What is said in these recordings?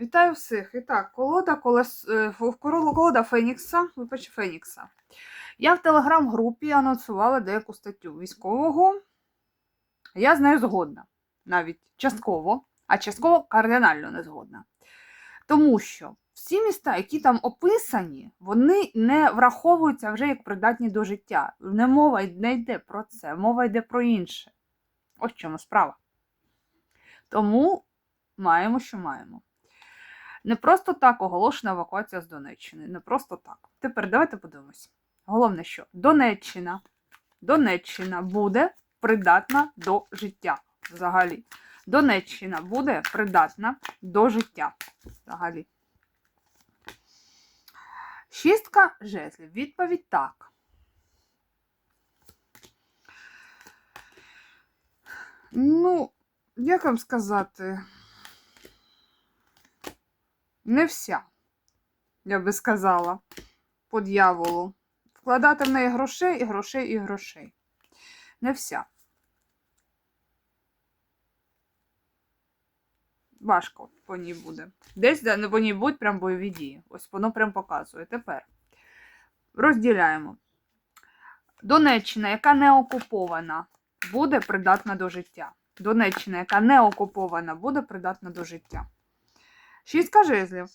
Вітаю всіх. І так, колода, колес... е, колода Фенікса, вибач, Фенікса. Я в телеграм-групі анонсувала деяку статтю військового. Я з нею згодна. Навіть частково, а частково кардинально не згодна. Тому що всі міста, які там описані, вони не враховуються вже як придатні до життя. Не мова не йде про це, мова йде про інше. Ось в чому справа. Тому маємо, що маємо. Не просто так оголошена евакуація з Донеччини. Не просто так. Тепер давайте подивимось. Головне, що Донеччина, Донеччина буде придатна до життя взагалі. Донеччина буде придатна до життя взагалі. Шістка жезлів. Відповідь так. Ну, як вам сказати? Не вся, я би сказала, по дьяволу. Вкладати в неї грошей і грошей і грошей. Не вся. Важко по ній буде. Десь де по ній будуть прям бойові дії. Ось воно прям показує. Тепер розділяємо. Донеччина, яка не окупована, буде придатна до життя. Донеччина, яка не окупована, буде придатна до життя. Шістка жезлів.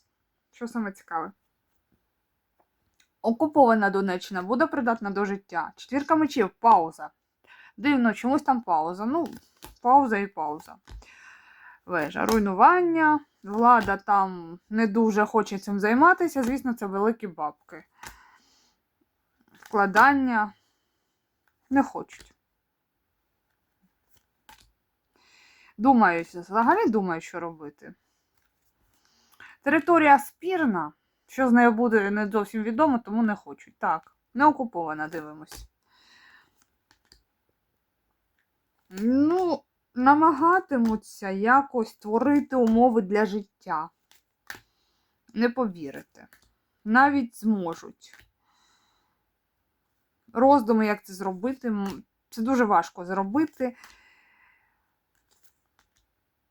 Що саме цікаве? Окупована Донеччина буде придатна до життя. Четвірка мечів, пауза. Дивно, чомусь там пауза. Ну, пауза і пауза. Вежа. Руйнування. Влада там не дуже хоче цим займатися. Звісно, це великі бабки. Вкладання не хочуть. Думають, взагалі думають, що робити. Територія спірна. Що з нею буде, не зовсім відомо, тому не хочуть. Так, не окупована, дивимось. Ну, намагатимуться якось створити умови для життя. Не повірите. Навіть зможуть. Роздуми, як це зробити, це дуже важко зробити.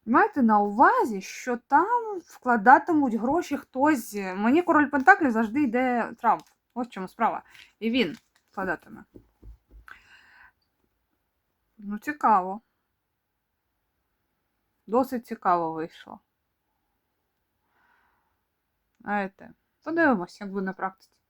Майте на увазі, що там вкладатимуть гроші хтось. Мені король Пентаклів завжди йде Трамп. Ось в чому справа. І він вкладатиме. Ну, цікаво. Досить цікаво вийшло. Знаєте, подивимось, як буде на практиці.